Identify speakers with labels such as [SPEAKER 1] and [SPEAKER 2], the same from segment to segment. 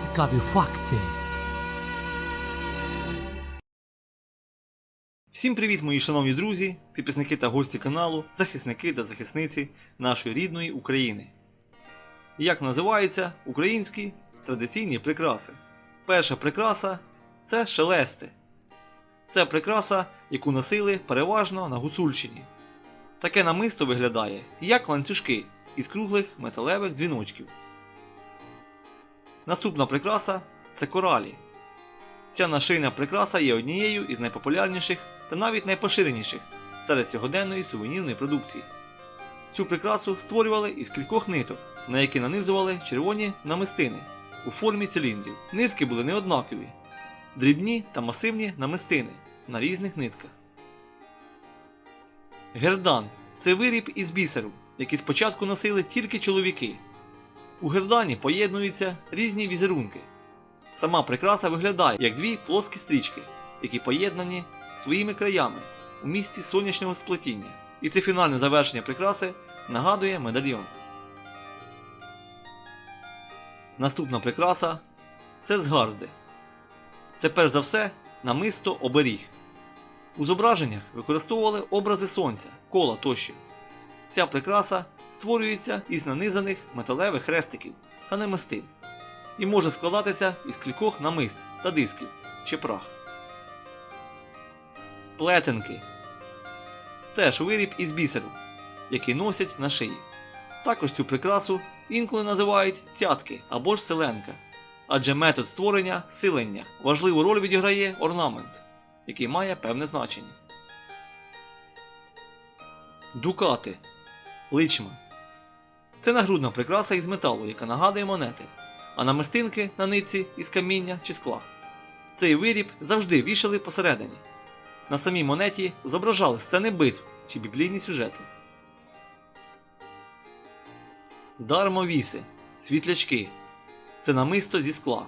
[SPEAKER 1] Цікаві факти.
[SPEAKER 2] Всім привіт, мої шановні друзі, підписники та гості каналу, захисники та захисниці нашої рідної України. Як називаються українські традиційні прикраси? Перша прикраса це шелести. Це прикраса, яку носили переважно на Гуцульщині. Таке намисто виглядає як ланцюжки із круглих металевих дзвіночків. Наступна прикраса це коралі. Ця нашийна прикраса є однією із найпопулярніших та навіть найпоширеніших серед сьогоденної сувенірної продукції. Цю прикрасу створювали із кількох ниток, на які нанизували червоні намистини у формі циліндрів. Нитки були неоднакові, дрібні та масивні намистини на різних нитках. Гердан це виріб із бісеру, який спочатку носили тільки чоловіки. У гердані поєднуються різні візерунки. Сама прикраса виглядає як дві плоскі стрічки, які поєднані своїми краями у місці сонячного сплетіння. І це фінальне завершення прикраси нагадує медальйон. Наступна прикраса це згарди. Це перш за все намисто оберіг. У зображеннях використовували образи сонця, кола тощо. Ця прикраса створюється із нанизаних металевих хрестиків та намистин і може складатися із кількох намист та дисків чи прах. Плетенки теж виріб із бісеру, який носять на шиї. Також цю прикрасу інколи називають цятки або ж селенка, адже метод створення силення важливу роль відіграє орнамент, який має певне значення. Дукати личма. Це нагрудна прикраса із металу, яка нагадує монети, а намистинки на ниці із каміння чи скла. Цей виріб завжди вішали посередині. На самій монеті зображали сцени битв чи біблійні сюжети. Дармовіси, світлячки. Це намисто зі скла.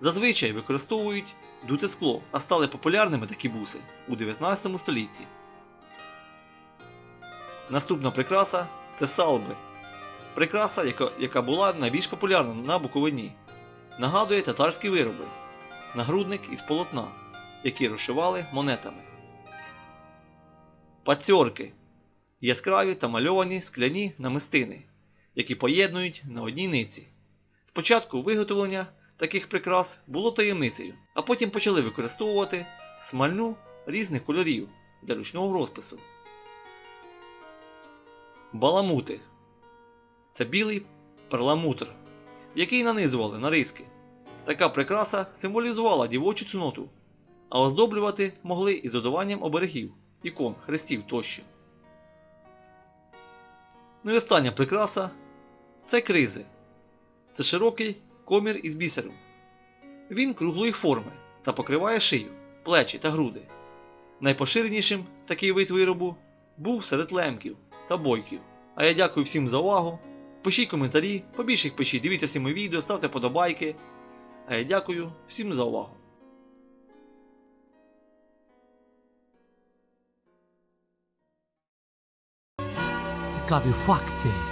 [SPEAKER 2] Зазвичай використовують дуте скло, а стали популярними такі буси у 19 столітті. Наступна прикраса це салби. Прикраса, яка, була найбільш популярна на Буковині. Нагадує татарські вироби, нагрудник із полотна, які розшивали монетами. Пацьорки яскраві та мальовані скляні намистини, які поєднують на одній ниці. Спочатку виготовлення таких прикрас було таємницею, а потім почали використовувати смальну різних кольорів для ручного розпису. Баламути це білий перламутр, який нанизували на риски. Така прикраса символізувала дівочу цноту, а оздоблювати могли із додаванням оберегів, ікон, хрестів тощо. Ну і остання прикраса це кризи. Це широкий комір із бісеру. Він круглої форми та покриває шию, плечі та груди. Найпоширенішим такий вид виробу був серед лемків та бойків. А я дякую всім за увагу. Пишіть коментарі, побільше їх пишіть, дивіться всі мої відео, ставте подобайки. А я дякую всім за увагу.
[SPEAKER 1] Цікаві факти.